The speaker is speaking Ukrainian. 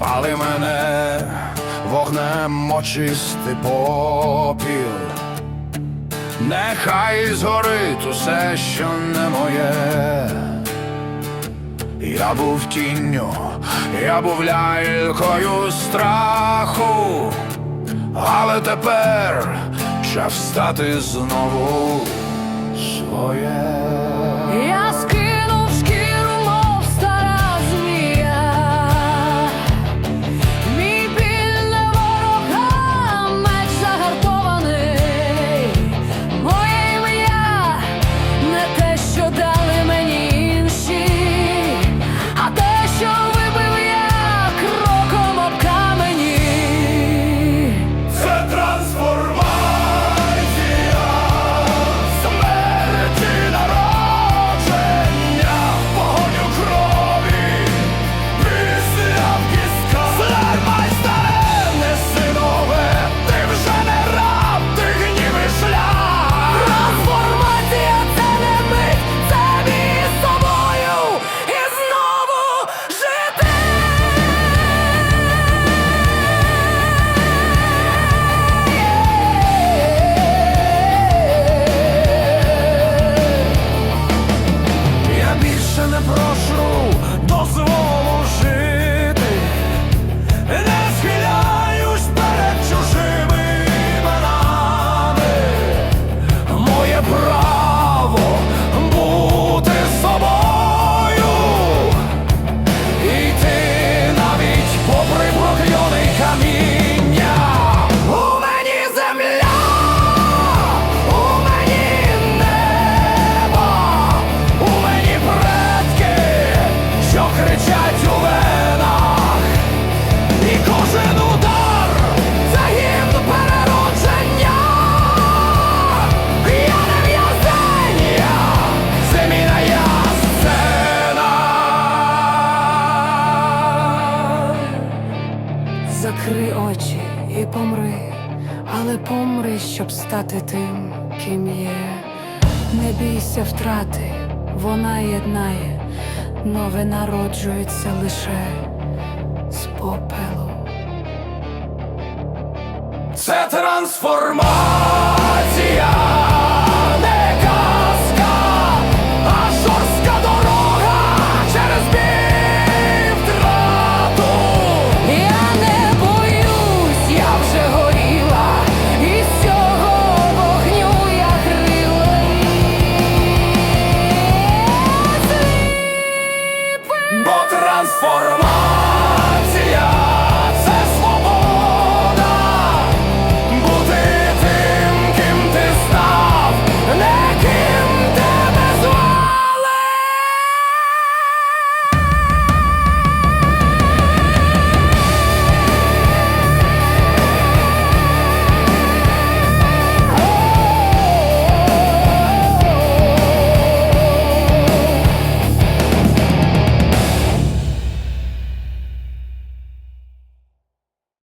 пали мене вогнем очисти попіл, нехай згорить усе, що не моє. Я був тінню, я був лялькою страху, але тепер час встати знову своє. але помри, щоб стати тим, ким є. Не бійся втрати, вона єднає, нове народжується лише з попелу. Це трансформація